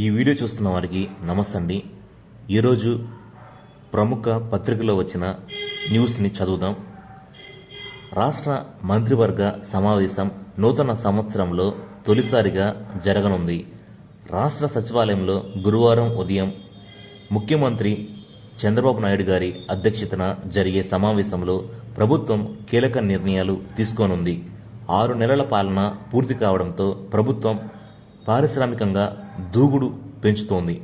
ఈ వీడియో చూస్తున్న వారికి నమస్తే అండి ఈరోజు ప్రముఖ పత్రికలో వచ్చిన న్యూస్ని చదువుదాం. రాష్ట్ర మంత్రివర్గ సమావేశం నూతన సంవత్సరంలో తొలిసారిగా జరగనుంది. రాష్ట్ర సచివాలయంలో గురువారం ఉదయం ముఖ్యమంత్రి చంద్రబాబు నాయుడు గారి అధ్యక్షతన జరిగే సమావేశంలో ప్రభుత్వం కీలక నిర్ణయాలు తీసుకోనుంది. ఆరు నెలల పాలన పూర్తి కావడంతో ప్రభుత్వం పారిశ్రామికంగా దూగుడు పెంచుతోంది.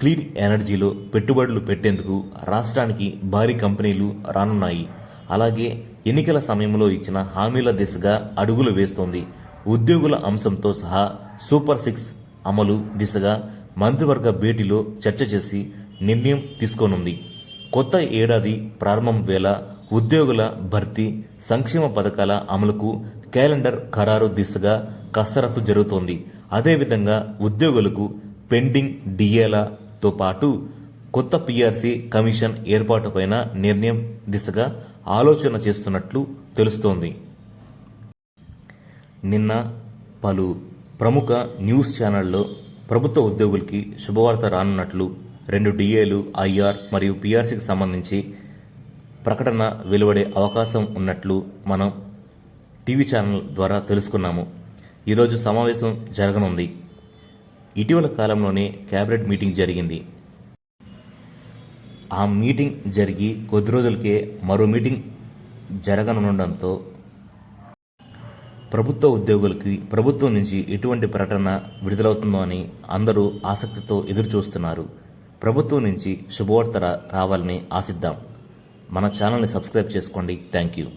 క్లీన్ ఎనర్జీలో పెట్టుబడులు పెట్టేందుకు రాష్ట్రానికి భారీ కంపెనీలు రానున్నాయి. అలాగే ఎన్నికల సమయంలో ఇచ్చిన హామీల దిశగా అడుగులు వేస్తోంది. ఉద్యోగుల అంశంతో సహా సూపర్ సిక్స్ అమలు దిశగా మంత్రివర్గ భేటీలో చర్చ చేసి నిర్ణయం తీసుకోనుంది. కొత్త ఏడాది ప్రారంభం వేళ ఉద్యోగుల భర్తీ సంక్షేమ పథకాల అమలుకు క్యాలెండర్ ఖరారు దిశగా కసరత్తు జరుగుతోంది. అదేవిధంగా ఉద్యోగులకు పెండింగ్ డిఏలతో పాటు కొత్త పీఆర్సీ కమిషన్ ఏర్పాటుపైన నిర్ణయం దిశగా ఆలోచన చేస్తున్నట్లు తెలుస్తోంది. నిన్న పలు ప్రముఖ న్యూస్ ఛానళ్ళలో ప్రభుత్వ ఉద్యోగులకి శుభవార్త రానున్నట్లు రెండు డిఏలు ఐఆర్ మరియు పీఆర్సీకి సంబంధించి ప్రకటన వెలువడే అవకాశం ఉన్నట్లు మనం టీవీ ఛానల్ ద్వారా తెలుసుకున్నాము. ఈరోజు సమావేశం జరగనుంది. ఇటీవల కాలంలోనే క్యాబినెట్ మీటింగ్ జరిగింది. ఆ మీటింగ్ జరిగి కొద్ది రోజులకే మరో మీటింగ్ జరగనుండడంతో ప్రభుత్వ ఉద్యోగులకి ప్రభుత్వం నుంచి ఎటువంటి ప్రకటన విడుదలవుతుందో అని అందరూ ఆసక్తితో ఎదురు చూస్తున్నారు ప్రభుత్వం నుంచి శుభవార్త రావాలని ఆశిద్దాం. మన ఛానల్ని సబ్స్క్రైబ్ చేసుకోండి. Thank you.